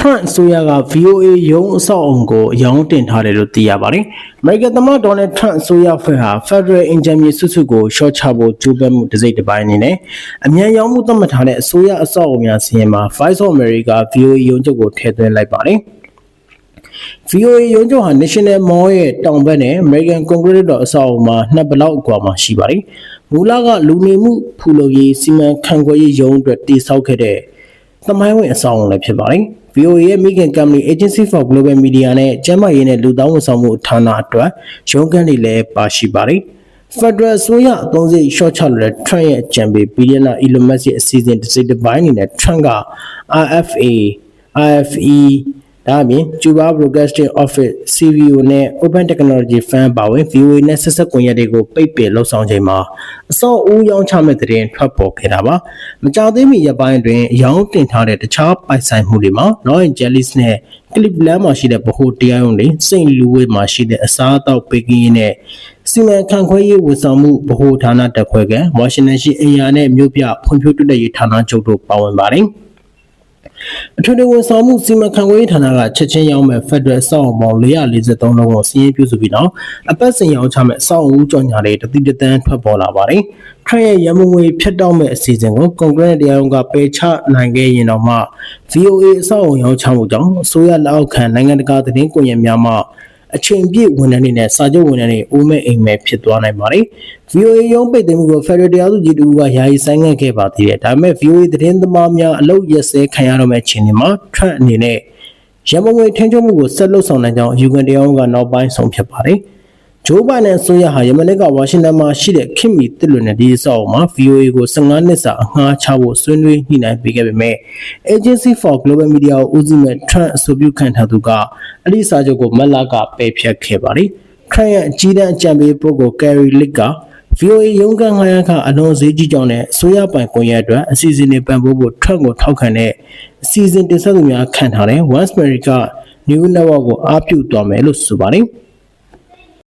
Trump အစိုးရက VOA ရုံးအဆောက်အုံကိုအယောင်းတင်ထားတယ်လို့သိရပါတယ်။ American သမ္မတ Donald Trump အစိုးရဖွဲ့ဟာ Federal အင်ဂျင်မြေစုစုကိုရှော့ချဖို့ကြိုးပမ်းမှုတစ်စိတ်တစ်ပိုင်းအနေနဲ့အမြန်ရောင်းမှုသတ်မှတ်ထားတဲ့အစိုးရအဆောက်အုံများစီရင်မှာ Voice of America VOA ရုံးချုပ်ကိုထည့်သွင်းလိုက်ပါတယ်။ VOA ရုံးချုပ်ဟာ National Mall ရဲ့တောင်ဘက်နဲ့ American Congress တော်အဆောက်အအုံမှာနှစ်ဘလောက်အကွာမှာရှိပါတယ်။မူလကလူနေမှုဖူလုံရေးစီမံခန့်ခွဲရေးရုံးအတွက်တည်ဆောက်ခဲ့တဲ့ သမိုင်းဝင်အဆောက်အအုံလည်းဖြစ်ပါတယ်။ VOA ရဲ့မိခင် company Agency for Global Media နဲ့ကျန်းမာရေးနဲ့လူသားဝန်ဆောင်မှုဌာနအတွက်ရုံးခန်းတွေလည်းပါရှိပါတယ်။ Federal ဆိုရအသုံးစရိတ် short ချလို့တဲ့ Trump ရဲ့အကြံပေးဘီလီယံနာ Elon Musk ရဲ့အစီအစဉ်တစ်စိတ်တစ်ပိုင်းအနေနဲ့ Trump က RFA, RFE ဒါအပြင် Cuba Broadcasting Office CBO နဲ့ Open Technology Fund ပါဝင် VOA နဲ့ဆက်ဆက်ကွန်ရက်တွေကိုပိတ်ပင်လှုပ်ဆောင်ချိန်မှာအစောအဦးရောင်းချမဲ့တဲ့တင်ထွက်ပေါ်ခဲ့တာပါမကြသေးမီရက်ပိုင်းတွင်အယောင်းတင်ထားတဲ့တခြားပိုင်ဆိုင်မှုတွေမှာ Los Angeles နဲ့ Cleveland မှာရှိတဲ့ဗဟိုတရားရုံးတွေ St. Louis မှာရှိတဲ့အစားအသောက်ပေးကင်းရေးနဲ့စီမံခန့်ခွဲရေးဝန်ဆောင်မှုဗဟိုဌာနတက်ခွဲက Washington ရှိအရာနဲ့မြို့ပြဖွံ့ဖြိုးတိုးတက်ရေးဌာနချုပ်တို့ပါဝင်ပါတယ် အထွေထွေဝန်ဆောင်မှုစီမံခန့်ခွဲရေးဌာနကချက်ချင်းရောင်းမဲ့ Federal စောင့်ပေါင်း443လုံးကိုစီးရင်ပြုစုပြီးတော့အပတ်စဉ်ရောင်းချမဲ့စောင့်ဦးကြော်ညာတွေတတိတသန်းထွက်ပေါ်လာပါတယ်။ခရရဲ့ရမငွေဖြတ်တောက်မဲ့အစီအစဉ်ကိုကွန်ဂရက်တရားရုံးကပယ်ချနိုင်ခဲ့ရင်တော့မှ VOA အဆောက်အုံရောင်းချမှုကြောင့်အစိုးရလက်အောက်ခံနိုင်ငံတကာသတင်းကွန်ရက်များမှ အချိန်ပြည့်ဝန်ထမ်းတွေနဲ့စာချုပ်ဝန်ထမ်းတွေအိုးမဲ့အိမ်မဲ့ဖြစ်သွားနိုင်ပါတယ်။ VOA ရုံးပိတ်သိမ်းမှုကို Federal တရားသူကြီးတူကယာယီဆိုင်ငံ့ခဲ့ပါသေးတယ်။ဒါပေမဲ့ VOA သတင်းသမားများအလုပ်ရက်စဲခံရတော့မဲ့အခြေအနေမှာ Trump အနေနဲ့ရမငွေထင်းချုံမှုကိုဆက်လုပ်ဆောင်နိုင်ကြောင်းယူကန်တရားရုံးကနောက်ပိုင်းဆုံးဖြတ်ပါတယ်။ ဂျိုးဘိုင်ဒန်ဆိုရဟာယမနစ်ကဝါရှင်တန်မှာရှိတဲ့ခင်မီတစ်လွင်တဲ့ဒီအဆောက်အအုံမှာ VOA ကို15နှစ်စာအငှားချဖို့ဆွေးနွေးညှိနှိုင်းပေးခဲ့ပေမဲ့ Agency for Global Media ကိုဦးစီးမဲ့ Trump အဆိုပြုခံထားသူကအဲ့ဒီစာချုပ်ကိုမက်လာကပယ်ဖျက်ခဲ့ပါတယ်။ Trump ရဲ့အကြီးတန်းအကြံပေးပုဂ္ဂိုလ် Carrie Lick က VOA ရုံးခန်းငှားရမ်းခအလွန်ဈေးကြီးကြောင်းနဲ့ဆိုရပိုင်ကွန်ရက်အတွက်အစီအစဉ်တွေပံ့ပိုးဖို့ Trump ကိုထောက်ခံတဲ့အစီအစဉ်တင်ဆက်သူများခံထားတဲ့ Once America New Network ကိုအားပြုသွားမယ်လို့ဆိုပါတယ်။